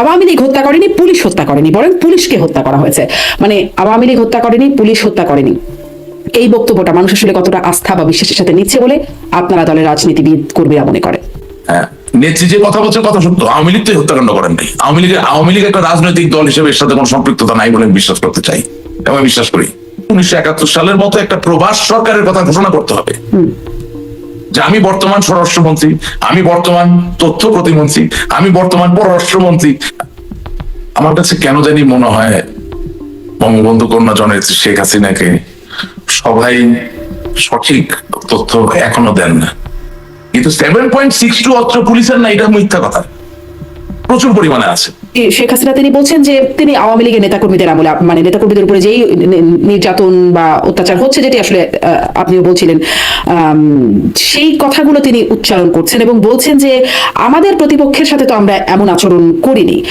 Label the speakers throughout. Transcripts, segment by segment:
Speaker 1: আওয়ামী লীগ হত্যা করেনি পুলিশ হত্যা করেনি বরং পুলিশকে হত্যা করা হয়েছে। মানে আওয়ামী লীগ হত্যা করেনি পুলিশ হত্যা করেনি। এই বক্তব্যটা মানুষ আসলে কতটা আস্থা বা বিশ্বাসের সাথে নিচ্ছে বলে আপনারা দলের রাজনীতিবিদ কর্মীরা মনে করে
Speaker 2: হ্যাঁ নেত্রী যে কথা বলছেন কথা সত্য। আওয়ামী লীগ তো হত্যাকাণ্ড করেন নাই। আওয়ামী লীগের আওয়ামী লীগ একটা রাজনৈতিক দল হিসেবে এর সাথে কোনো সম্পৃক্ততা নাই বলে বিশ্বাস করতে চাই। এবং আমি বিশ্বাস করি উনিশশো একাত্তর সালের মতো একটা প্রবাস সরকারের কথা ঘোষণা করতে হবে। যে আমি বর্তমান স্বরাষ্ট্রমন্ত্রী, আমি বর্তমান তথ্য প্রতিমন্ত্রী, আমি বর্তমান পররাষ্ট্রমন্ত্রী। আমার কাছে কেন জানি মনে হয় বঙ্গবন্ধু কন্যা জনেত্রী শেখ হাসিনাকে সবাই সঠিক তথ্য এখনও দেন না। কিন্তু সেভেন পয়েন্ট সিক্স টু অত্র পুলিশের না, এটা মিথ্যা কথা। প্রচুর পরিমাণে আছে।
Speaker 1: শেখ হাসিনা তিনি বলছেন যে তিনি আওয়ামী লীগের নেতাকর্মীদের আমলে আপ- মানে নেতাকর্মীদের উপরে যেই নির্যাতন বা অত্যাচার হচ্ছে, যেটি আসলে আপনিও বলছিলেন সেই কথাগুলো তিনি উচ্চারণ করছেন এবং বলছেন যে আমাদের প্রতিপক্ষের সাথে তো আমরা এমন আচরণ করিনি।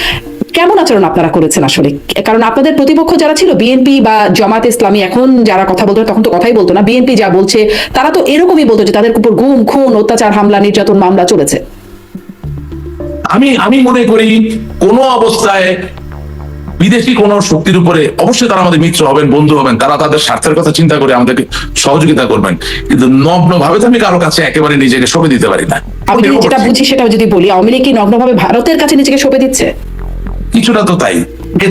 Speaker 1: কেমন আচরণ আপনারা করেছেন আসলে? কারণ আপনাদের প্রতিপক্ষ যারা ছিল, বিএনপি বা জামাত ইসলামী, এখন যারা কথা বলতো, তখন তো কথাই বলতো না। বিএনপি যা বলছে, তারা তো এরকমই বলতো যে তাদের উপর গুম, খুন, অত্যাচার, হামলা, নির্যাতন, মামলা চলেছে।
Speaker 2: আমি আমি মনে করি কোন অবস্থায় বিদেশি কোন শক্তির উপরে অবশ্যই তারা আমাদের মিত্র হবেন বন্ধু হবেন তারা তাদের স্বার্থের কথা চিন্তা করে আমাদেরকে সহযোগিতা করবেন। কিন্তু নগ্ন ভাবে তো আমি কারও কাছে একেবারে নিজেকে সঁপে দিতে পারি না।
Speaker 1: আমি যেটা বুঝি সেটা যদি বলি আওয়ামী লীগ কি নগ্নভাবে ভারতের কাছে নিজেকে সঁপে দিচ্ছে?
Speaker 2: কিছুটা তো তাই।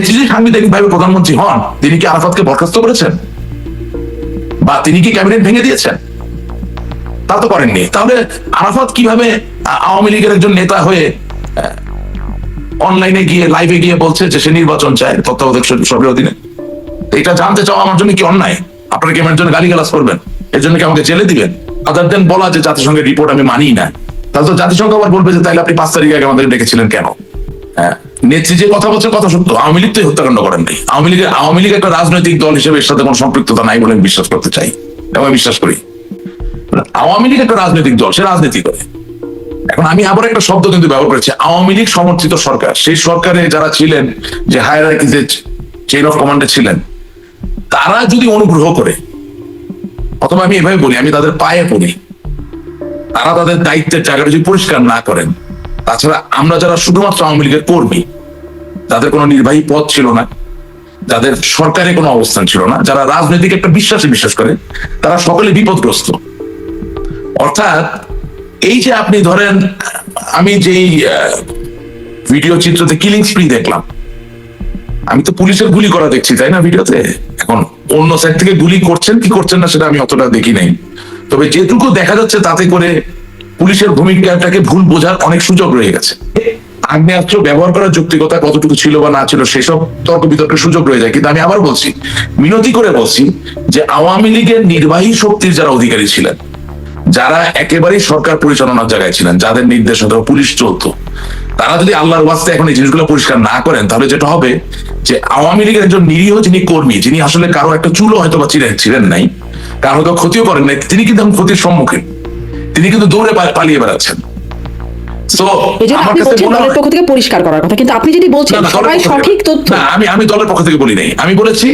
Speaker 2: যদি সাংবিধানিক ভাবে প্রধানমন্ত্রী হন তিনি কি আরাফাতকে বরখাস্ত করেছেন? বা তিনি কি ক্যাবিনেট ভেঙে দিয়েছেন? তা তো করেননি। তাহলে আরাফাত কীভাবে আওয়ামী লীগের একজন নেতা হয়ে অনলাইনে গিয়ে লাইভে গিয়ে বলছে যে সে নির্বাচন চায় তত্ত্বাবধায়ক সর- সরকারের অধীনে। এটা জানতে চাও আমার জন্য কি অন্যায়? আপনারা কি আমার জন্য গালিগালাজ করবেন? এর জন্য কি আমাকে জেলে দিবেন? আদার দেন বলা যে জাতিসংঘের রিপোর্ট আমি মানি না। তাহলে তো জাতিসংঘ আবার বলবে যে তাইলে আপনি পাঁচ তারিখ আগে আমাদের ডেকেছিলেন কেন? হ্যাঁ নেত্রী যে কথা বলছে কথা সত্য। আওয়ামী লীগ তো হত্যাকাণ্ড করেন নাই। আওয়ামী লীগের আওয়ামী লীগ একটা রাজনৈতিক দল হিসেবে এর সাথে কোনো সম্পৃক্ততা নাই বলে আমি বিশ্বাস করতে চাই। আমি বিশ্বাস করি। আওয়ামী লীগ একটা রাজনৈতিক দল, সে রাজনীতি করে। এখন আমি আবার একটা শব্দ কিন্তু ব্যবহার করেছি। আওয়ামী লীগ সমর্থিত সরকার। সেই সরকারে যারা ছিলেন, যে হায়ারার্কিতে চেইন অফ কমান্ডে ছিলেন, তারা যদি অনুগ্রহ করে অথবা আমি এভাবে বলি, আমি তাদের পায়ে পড়ি। তারা তাদের দায়িত্বের জায়গাটা যদি পরিষ্কার না করেন, তাছাড়া আমরা যারা শুধুমাত্র আওয়ামী লীগের কর্মী যাদের কোনো নির্বাহী পদ ছিল না যাদের সরকারে কোনো অবস্থান ছিল না, যারা রাজনৈতিক একটা বিশ্বাসে বিশ্বাস করে, তারা সকলে বিপদগ্রস্ত। অর্থাৎ এই যে আপনি ধরেন, আমি যেই ভিডিও চিত্রতে কিলিং স্প্রি দেখলাম, আমি তো পুলিশের গুলি করা দেখছি, তাই না ভিডিওতে এখন অন্য সাইড থেকে গুলি করছেন, কি করছেন না সেটা আমি অতটা দেখি নাই। তবে যেটুকু দেখা যাচ্ছে তাতে করে পুলিশের ভূমিকাটাকে ভুল বোঝার অনেক সুযোগ রয়ে গেছে। আগ্নেয়াস্ত্র ব্যবহার করার যৌক্তিকতা কতটুকু ছিল বা না ছিল সেসব তর্ক বিতর্কের সুযোগ রয়ে যায়। কিন্তু আমি আবার বলছি, মিনতি করে বলছি যে আওয়ামী লীগের নির্বাহী শক্তির যারা অধিকারী ছিলেন যারা একেবারেই সরকার পরিচালনার জায়গায় ছিলেন যাদের নির্দেশনা পুলিশ চলতো তারা যদি আল্লাহর ওয়াস্তে এখন এই জিনিসগুলো পরিষ্কার না করেন তাহলে যেটা হবে যে আওয়ামী লীগের একজন নিরীহ যিনি কর্মী যিনি আসলে কারও একটা চুলো হয়তো বা ছিলেন ছিলেন নাই কারও হয়তো ক্ষতিও করেন নাই তিনি কিন্তু এখন ক্ষতির সম্মুখীন। তিনি কিন্তু দৌড়ে পালিয়ে বেড়াচ্ছেন। তো
Speaker 1: এই জন্য
Speaker 2: আমার
Speaker 1: আপনি
Speaker 2: কাছে
Speaker 1: বলছেন দলের পক্ষ থেকে পরিষ্কার করার কথা কিন্তু আপনি যদি বলছেন
Speaker 2: না, না, দলের
Speaker 1: সবাই সঠিক তথ্য
Speaker 2: আমি আমি দলের পক্ষ থেকে বলি নাই। আমি বলেছি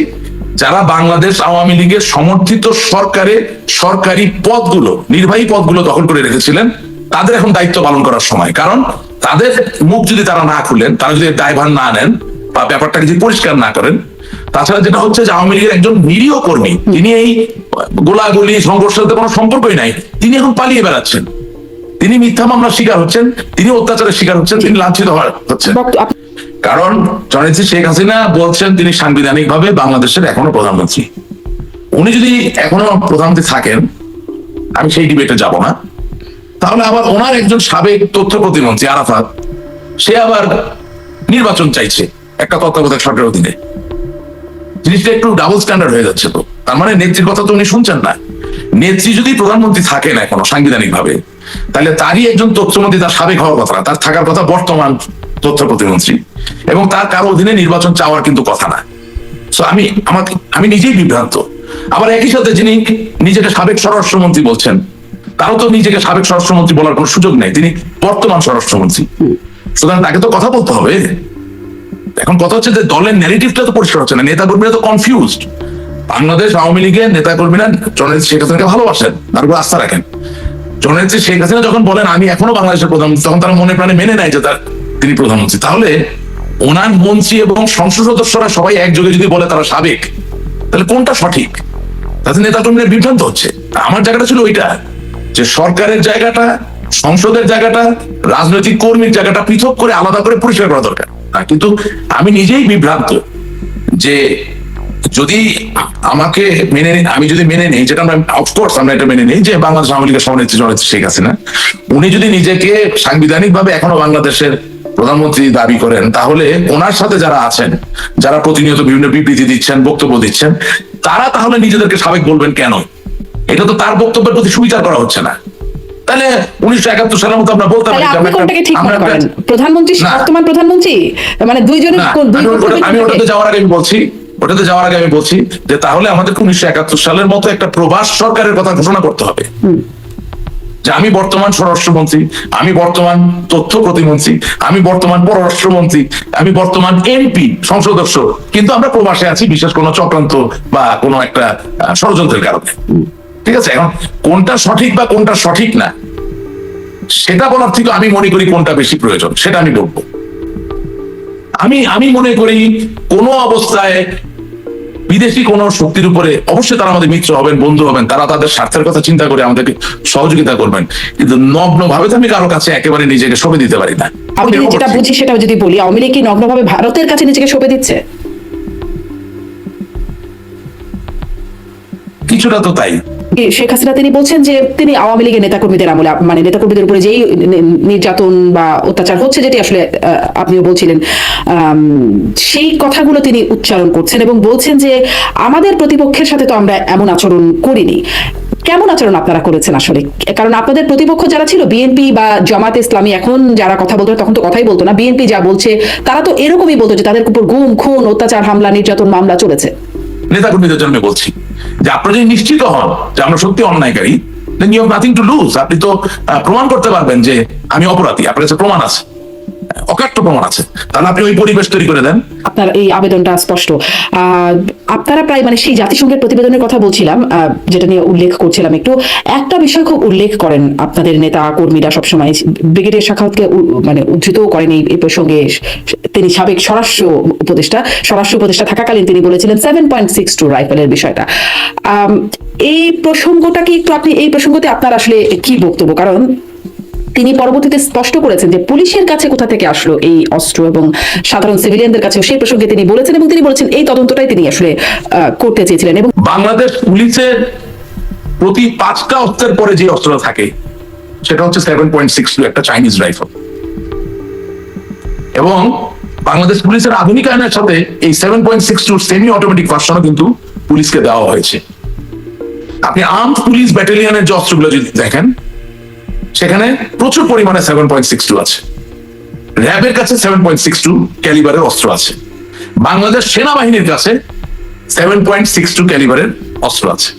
Speaker 2: যারা বাংলাদেশ আওয়ামী লীগের সমর্থিত সরকারে সরকারি পদগুলো, নির্বাহী পদগুলো দখল করে রেখেছিলেন, তাদের এখন দায়িত্ব পালন করার সময়। কারণ তাদের মুখ যদি তারা না খুলেন, তারা যদি দায়ভার না নেন বা ব্যাপারটাকে যদি পরিষ্কার না করেন, তাছাড়া যেটা হচ্ছে যে আওয়ামী লীগের একজন নিরীহ কর্মী, তিনি এই গোলাগুলি, সংঘর্ষের সাথে কোনো সম্পর্কই নাই, তিনি এখন পালিয়ে বেড়াচ্ছেন। তিনি মিথ্যা মামলার শিকার হচ্ছেন তিনি অত্যাচারের শিকার হচ্ছেন তিনি লাঞ্ছিত হচ্ছেন। কারণ জনেত্রী শেখ হাসিনা বলছেন তিনি সাংবিধানিক ভাবে বাংলাদেশের এখনও প্রধানমন্ত্রী। উনি যদি এখনও প্রধানমন্ত্রী থাকেন আমি সেই ডিবেটে যাব না। তাহলে আবার ওনার একজন সাবেক তথ্য প্রতিমন্ত্রী আরাফাত সে আবার নির্বাচন চাইছে একটা তত্ত্বাবধায়ক সরকারের অধীনে। জিনিসটা একটু ডাবল স্ট্যান্ডার্ড হয়ে যাচ্ছে তো। তার মানে নেত্রীর কথা তো উনি শুনছেন না। নেত্রী যদি প্রধানমন্ত্রী থাকেন এখনও সাংবিধানিক ভাবে তাহলে তারই একজন তথ্যমন্ত্রী তার সাবেক হওয়ার কথা তার থাকার কথা বর্তমান তথ্য প্রতিমন্ত্রী। এবং তার কারও অধীনে নির্বাচন চাওয়ার কিন্তু কথা না। সো আমি, আমাকে, আমি নিজেই বিভ্রান্ত। আবার একই সাথে যিনি নিজেকে সাবেক স্বরাষ্ট্রমন্ত্রী বলছেন, তারও তো নিজেকে সাবেক স্বরাষ্ট্রমন্ত্রী বলার কোনো সুযোগ নেই। তিনি বর্তমান স্বরাষ্ট্রমন্ত্রী। সুতরাং তাকে তো কথা বলতে হবে। এখন কথা হচ্ছে যে দলের ন্যারেটিভটা তো পরিষ্কার হচ্ছে না নেতা কর্মীরা তো কনফিউজড বাংলাদেশ আওয়ামী লীগের নেতা কর্মীরা জননেত্রী শেখ হাসিনাকে ভালোবাসেন, তার উপর আস্থা রাখেন। জননেত্রী শেখ হাসিনা যখন বলেন, আমি এখনও বাংলাদেশের প্রধানমন্ত্রী তখন তারা মনে প্রাণে মেনে নেয় যে তার তিনি প্রধানমন্ত্রী। তাহলে ওনার মন্ত্রী এবং সংসদ সদস্যরা সবাই একযোগে যদি বলে তারা সাবেক, তাহলে কোনটা সঠিক? তাতে নেতা কর্মীরা বিভ্রান্ত হচ্ছে। আমার জায়গাটা ছিল ওইটা, যে সরকারের জায়গাটা, সংসদের জায়গাটা, রাজনৈতিক কর্মীর জায়গাটা পৃথক করে আলাদা করে পরিষ্কার করা দরকার। কিন্তু আমি নিজেই বিভ্রান্ত যে যদি আমাকে মেনে আমি যদি মেনে নিই যেটা আমরা অফকোর্স আমরা এটা মেনে নিই যে বাংলাদেশ আওয়ামী লীগের সভানেত্রী জননেত্রী শেখ হাসিনা উনি যদি নিজেকে সাংবিধানিক ভাবে এখনও বাংলাদেশের প্রধানমন্ত্রী দাবি করেন তাহলে ওনার সাথে যারা আছেন যারা প্রতিনিয়ত বিভিন্ন বিবৃতি দিচ্ছেন বক্তব্য দিচ্ছেন তারা তাহলে নিজেদেরকে সাবেক বলবেন কেন? এটা তো তার বক্তব্যের প্রতি সুবিচার করা হচ্ছে না। তাহলে উনিশশো একাত্তর সালের মতো আমরা বলতে পারি
Speaker 1: মনে প্রধানমন্ত্রী বর্তমান প্রধানমন্ত্রী? মানে দুইজনের
Speaker 2: আমি ওটাতে যাওয়ার আগে আমি বলছি ওটাতে যাওয়ার আগে আমি বলছি যে তাহলে আমাদের উনিশশো একাত্তর সালের মতো একটা প্রবাস সরকারের কথা ঘোষণা করতে হবে। যে আমি বর্তমান স্বরাষ্ট্রমন্ত্রী আমি বর্তমান তথ্য প্রতিমন্ত্রী আমি বর্তমান পররাষ্ট্রমন্ত্রী আমি বর্তমান এমপি সংসদ সদস্য কিন্তু আমরা প্রবাসে আছি বিশেষ কোনো চক্রান্ত বা কোনো একটা ষড়যন্ত্রের কারণে। ঠিক আছে? এখন কোনটা সঠিক বা কোনটা সঠিক না সেটা বলার থেকে আমি মনে করি কোনটা বেশি প্রয়োজন সেটা আমি বলব। আমি আমি মনে করি কোনো অবস্থায় বিদেশি কোন শক্তির উপরে অবশ্যই তারা আমাদের মিত্র হবেন বন্ধু হবেন তারা তাদের স্বার্থের কথা চিন্তা করে আমাদেরকে সহযোগিতা করবেন। কিন্তু নগ্ন ভাবে তো আমি কারও কাছে একেবারে নিজেকে সঁপে দিতে পারি না।
Speaker 1: আমি যেটা বুঝি সেটাও যদি বলি আওয়ামী লীগ কি নগ্নভাবে ভারতের কাছে নিজেকে সঁপে দিচ্ছে?
Speaker 2: কিছুটা তো তাই।
Speaker 1: শেখ হাসিনা, তিনি বলছেন যে তিনি আওয়ামী লীগের নেতাকর্মীদের আমলে মানে নেতাকর্মীদের উপরে যেই নির্যাতন বা অত্যাচার হচ্ছে, যেটি আসলে আপনিও বলছিলেন সেই কথাগুলো তিনি উচ্চারণ করছেন এবং বলছেন যে আমাদের প্রতিপক্ষের সাথে তো আমরা এমন আচরণ করিনি। কেমন আচরণ আপনারা করেছেন আসলে? কারণ আপনাদের প্রতিপক্ষ যারা ছিল, বিএনপি বা জামাত ইসলামী, এখন যারা কথা বলতো তখন তো কথাই বলতো না। বিএনপি যা বলছে, তারা তো এরকমই বলতো যে তাদের উপর গুম, খুন, অত্যাচার, হামলা, নির্যাতন, মামলা চলেছে।
Speaker 2: নেতা কর্মীদের জন্য বলছি যে আপনারা যদি নিশ্চিত হন যে আমরা সত্যি অন্যায়কারী then you nothing to lose আপনি তো প্রমাণ করতে পারবেন যে আমি অপরাধী। আপনার কাছে প্রমাণ আছে। অকাট্য প্রমাণ আছে। তাহলে আপনি ওই পরিবেশ তৈরি করে দেন।
Speaker 1: আপনার এই আবেদনটা স্পষ্ট। আপনারা প্রায় মানে সেই জাতিসংঘের প্রতিবেদনের কথা বলছিলাম যেটা নিয়ে উল্লেখ করছিলাম একটু। একটা বিষয় খুব উল্লেখ করেন আপনাদের নেতা কর্মীরা সবসময়। ব্রিগেডিয়ার শাখাওয়াতকে উ- মানে উদ্ধৃত করেন এই প্রসঙ্গে। তিনি সাবেক স্বরাষ্ট্র উপদেষ্টা স্বরাষ্ট্র উপদেষ্টা থাকাকালীন তিনি বলেছিলেন সেভেন পয়েন্ট সিক্স টু রাইফেলের বিষয়টা। এই প্রসঙ্গটা কি একটু আপনি, এই প্রসঙ্গতে আপনার আসলে কি বক্তব্য? কারণ তিনি পরবর্তীতে স্পষ্ট করেছেন যে পুলিশের কাছে কোথা থেকে আসলো এই অস্ত্র এবং সাধারণ সিভিলিয়ানদের কাছে সেই প্রসঙ্গে তিনি বলেছেন এবং তিনি বলেছেন এই তদন্তটাই তিনি আসলে করতে চেয়েছিলেন এবং
Speaker 2: বাংলাদেশ পুলিশের প্রতি পাঁচটা অস্ত্রের পরে যে অস্ত্রটা থাকে, সেটা হচ্ছে সেভেন পয়েন্ট সিক্স টু একটা চাইনিজ রাইফেল এবং বাংলাদেশ পুলিশের আধুনিকায়নের সাথে এই seven point six two semi automatic ভার্সনও কিন্তু পুলিশকে দেওয়া হয়েছে। আপনি আর্মড পুলিশ ব্যাটালিয়নের যে অস্ত্রগুলো যদি দেখেন সেখানে প্রচুর পরিমাণে সেভেন পয়েন্ট সিক্স টু আছে। র্যাবের কাছে সেভেন পয়েন্ট সিক্স টু ক্যালিবারের অস্ত্র আছে। বাংলাদেশ সেনাবাহিনীর কাছে সেভেন পয়েন্ট সিক্স টু ক্যালিবারের অস্ত্র আছে।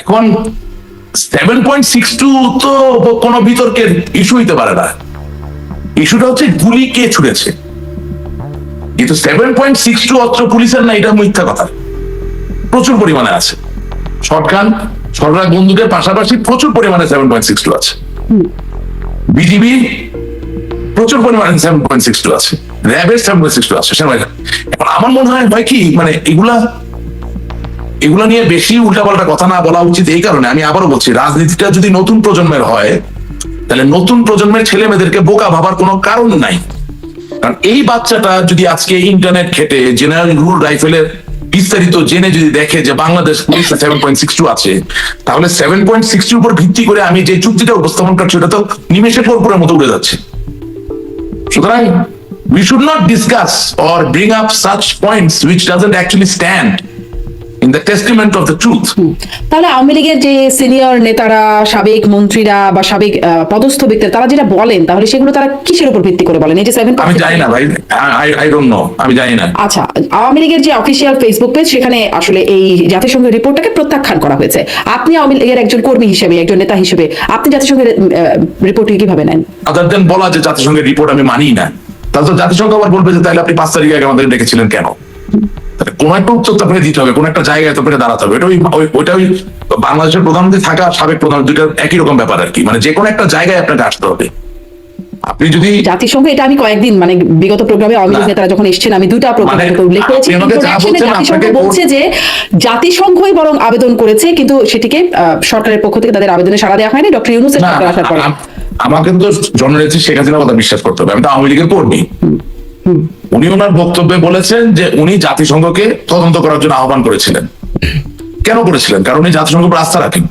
Speaker 2: এখন সেভেন পয়েন্ট সিক্স টু তো কোনো বিতর্কের ইস্যু হইতে পারে না। ইস্যুটা হচ্ছে গুলি কে ছুড়েছে। কিন্তু সেভেন পয়েন্ট সিক্স টু অস্ত্র পুলিশের না, এটা মিথ্যা কথা। প্রচুর পরিমাণে আছে। শর্টগান শর্টগান বন্দুকের পাশাপাশি প্রচুর পরিমাণে সেভেন পয়েন্ট সিক্স টু আছে। বিজিবি প্রচুর পরিমাণে সেভেন পয়েন্ট সিক্স টু আছে। র্যাবের সেভেন পয়েন্ট সিক্স টু আছে এখন আমার মনে হয় ভাই কি মানে এগুলা এগুলা নিয়ে বেশি উল্টাপাল্টা কথা না বলা উচিত এই কারণে। আমি আবারও বলছি, রাজনীতিটা যদি নতুন প্রজন্মের হয়, তাহলে নতুন প্রজন্মের ছেলে মেয়েদেরকে বোকা ভাবার কোনো কারণ নাই। কারণ এই বাচ্চাটা যদি আজকে ইন্টারনেট খেটে জেনারেল রুল রাইফেলের বিস্তারিত জেনে যদি দেখে যে Bangladesh police seven point six two আছে, তাহলে সেভেন পয়েন্ট সিক্স উপর ভিত্তি করে আমি যে চুক্তিটা উপস্থাপন করছি, ওটা তো নিমেষে পরপুরের মতো উড়ে যাচ্ছে। সুতরাং we should not discuss or bring up such points which doesn't actually stand. In the testament of the truth.
Speaker 1: তাহলে আওয়ামী লীগের যে সিনিয়র নেতারা সাবেক মন্ত্রীরা বা সাবেক পদস্থ ব্যক্তিরা তারা যেটা বলেন তাহলে সেগুলো তারা কিসের উপর ভিত্তি করে বলেন? এই যে সেভেন
Speaker 2: আমি জানি না ভাই আই ডোন্ট নো আমি জানি না।
Speaker 1: আচ্ছা আওয়ামী লীগের যে অফিসিয়াল ফেসবুক পেজ সেখানে আসলে এই জাতিসংঘের রিপোর্টটাকে প্রত্যাখ্যান করা হয়েছে। আপনি আওয়ামী লীগের একজন কর্মী হিসেবে একজন নেতা হিসেবে আপনি জাতিসংঘের রিপোর্টকে কীভাবে নেন?
Speaker 2: আদার দেন বলা যে জাতিসংঘের রিপোর্ট আমি মানি না তাহলে তো জাতিসংঘ আবার বলবে যে তাহলে আপনি পাঁচ তারিখ আগে আমাদের ডেকেছিলেন কেন? তাহলে কোন একটা উত্তর তো আপনাকে দিতে হবে কোন একটা জায়গায় তো আপনাকে দাঁড়াতে হবে। এটা ওই ওই- ওইটা ওই বাংলাদেশের প্রধানমন্ত্রী থাকা সাবেক প্রধান দুইটা একই রকম ব্যাপার আর কি। মানে যে কোনো একটা জায়গায় আপনাকে আসতে হবে। আপনি যদি
Speaker 1: জাতিসংঘ এটা আমি কয়েকদিন মানে বিগত প্রোগ্রামে
Speaker 2: না।
Speaker 1: নেতারা যখন এসেছেন আমি দুটা প্রোগ্রামে
Speaker 2: মানে
Speaker 1: উল্লেখ করেছি। জাতিসংঘ বলছে যে জাতিসংঘই বরং আবেদন করেছে কিন্তু সেটিকে সরকারের পক্ষ থেকে তাদের আবেদনে সাড়া দেওয়া হয়নি। ডক্টর ইউনুসের সরকার আসার পরে।
Speaker 2: আম- আমাকে তো জননেত্রী শেখ হাসিনার কথা বিশ্বাস করতে হবে। আমি তো আওয়ামী লীগের কর্মী। উনি ওনার বক্তব্যে বলেছেন যে উনি জাতিসংঘকে তদন্ত করার জন্য আহ্বান করেছিলেন। কেন করেছিলেন? কারণ উনি জাতিসংঘের উপর আস্থা রাখেন।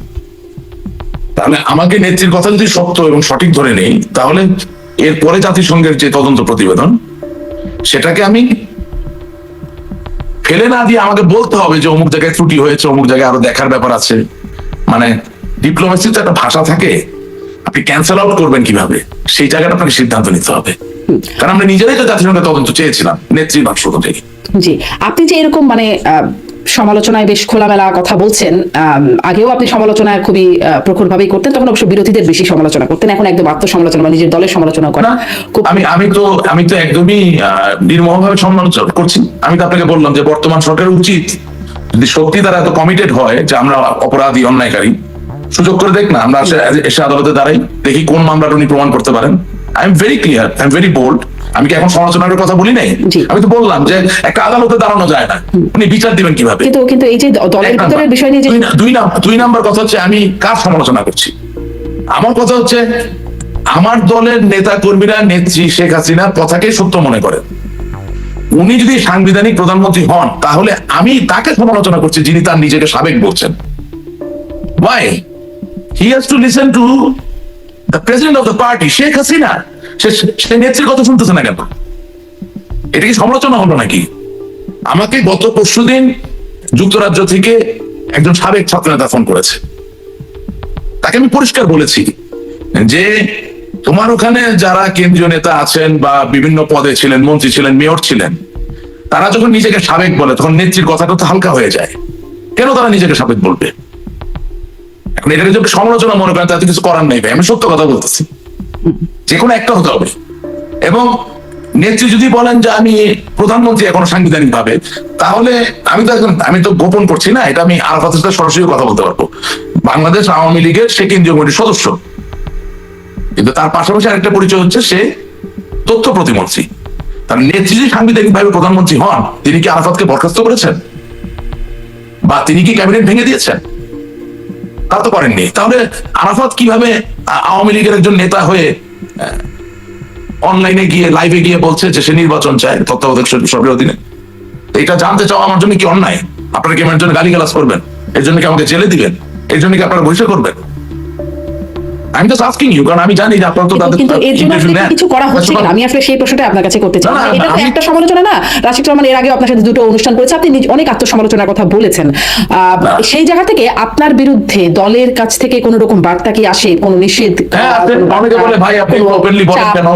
Speaker 2: তাহলে আমাকে নেত্রীর কথা যদি সত্য এবং সঠিক ধরে নেই, তাহলে এরপরে জাতিসংঘের যে তদন্ত প্রতিবেদন, সেটাকে আমি ফেলে না দিয়ে আমাকে বলতে হবে যে অমুক জায়গায় ত্রুটি হয়েছে, অমুক জায়গায় আরও দেখার ব্যাপার আছে। মানে ডিপ্লোমেসি তো একটা ভাষা থাকে। আপনি ক্যান্সেল আউট করবেন কীভাবে? সেই জায়গাটা আপনাকে সিদ্ধান্ত নিতে হবে। কারণ আমরা নিজেরাই তো জাতিসংঘের তদন্ত চেয়েছিলাম নেত্রীর বাক্স থেকে?
Speaker 1: জি আপনি যে এরকম মানে সমালোচনায় বেশ খোলামেলা কথা বলছেন আগেও আপনি সমালোচনায় খুবই প্রখর ভাবেই করতেন তখন অবশ্য বিরোধীদের বেশি সমালোচনা করতেন এখন একদম আত্মসমালোচনা বা নিজের দলের সমালোচনা খুব
Speaker 2: আমি আমি তো আমি তো একদমই নির্মম ভাবে সমালোচনা করছি। আমি তো আপনাকে বললাম যে বর্তমান সরকারের উচিত যদি সত্যি তারা এত কমিটেড হয় যে আমরা অপরাধী অন্যায়কারী সুযোগ করে দেখ না আমরা এসে আদালতে দাঁড়াই দেখি কোন মামলাটা উনি প্রমাণ করতে পারেন। I am very clear I am very bold আমি কি এখন সমালোচনার কথা বলি নাই? আমি তো বললাম যে একটা আদালতে দাঁড়ানো যায় না। উনি বিচার দিবেন কীভাবে?
Speaker 1: কিন্তু কিন্তু এই যে দলের ভিতরের বিষয় নিয়ে যে
Speaker 2: দুই দুই নাম্বার দুই নাম্বার কথা হচ্ছে আমি কার সমালোচনা করছি? আমার কথা হচ্ছে আমার দলের নেতা কর্মীরা নেত্রী শেখ হাসিনার কথাকে সত্য মনে করেন উনি যদি সাংবিধানিক প্রধানমন্ত্রী হন তাহলে আমি তাকে সমালোচনা করছি যিনি তার নিজেকে সাবেক বলছেন। Why he has to listen to the president of the party Sheikh Hasina সে নেত্রীর কথা শুনতেছে না কেন? এটা কি সমালোচনা হলো নাকি? আমাকে গত পরশুদিন যুক্তরাজ্য থেকে একজন সাবেক ছাত্রনেতা ফোন করেছে। তাকে আমি পরিষ্কার বলেছি যে তোমার ওখানে যারা কেন্দ্রীয় নেতা আছেন বা বিভিন্ন পদে ছিলেন, মন্ত্রী ছিলেন, মেয়র ছিলেন, তারা যখন নিজেকে সাবেক বলে, তখন নেত্রীর কথাটা তো হালকা হয়ে যায়। কেন তারা নিজেকে সাবেক বলবে? এখন এটাকে যদি সমালোচনা মনে করেন তাতে কিছু করার নেই ভাই। আমি সত্য কথা বলতেছি। যে কোনো একটা হতে হবে। এবং নেত্রী যদি বলেন যে আমি প্রধানমন্ত্রী এখনও সাংবিধানিক ভাবে তাহলে আমি তো এখন আমি তো গোপন করছি না, এটা আমি আরাফাতের সাথে সরাসরি কথা বলতে পারব। বাংলাদেশ আওয়ামী লীগের সে কেন্দ্রীয় কমিটির সদস্য। কিন্তু তার পাশাপাশি আরেকটা পরিচয় হচ্ছে, সে তথ্য প্রতিমন্ত্রী। তার নেত্রী যদি সাংবিধানিক ভাবে প্রধানমন্ত্রী হন, তিনি কি আরাফাতকে বরখাস্ত করেছেন? বা তিনি কি ক্যাবিনেট ভেঙে দিয়েছেন? তা তো করেননি। তাহলে আরাফাত কীভাবে আওয়ামী লীগের একজন নেতা হয়ে অনলাইনে গিয়ে লাইভে গিয়ে বলছে যে সে নির্বাচন চায় তত্ত্বাবধায়ক সর- সরকারের অধীনে? এটা জানতে চাও আমার জন্য কি অন্যায়? আপনারা কি আমার জন্য গালি করবেন? এর জন্য কি আমাকে জেলে দিবেন? এর জন্য কি আপনারা বহিষ্কার করবেন? আমি জাস্ট আস্কিং ইউ কারণ আমি জানি যে আপনারা তো তাদের
Speaker 1: কিন্তু এর জন্য কিছু করা হচ্ছে না আমি আসলে সেই প্রশ্নটা আপনার কাছে করতে চাই। এটা তো একটা সমালোচনা না? রাশিদ রহমান এর আগে আপনার সাথে দুটো অনুষ্ঠান করেছে। আপনি অনেক আত্মসমালোচনার কথা বলেছেন। আহ, সেই জায়গা থেকে আপনার বিরুদ্ধে দলের কাছ থেকে কোনো রকম বার্তা কি আসে? কোনো নিষেধ?
Speaker 2: হ্যাঁ আপনি অনেকে বলে ভাই আপনি ওপেনলি বলেন কেন?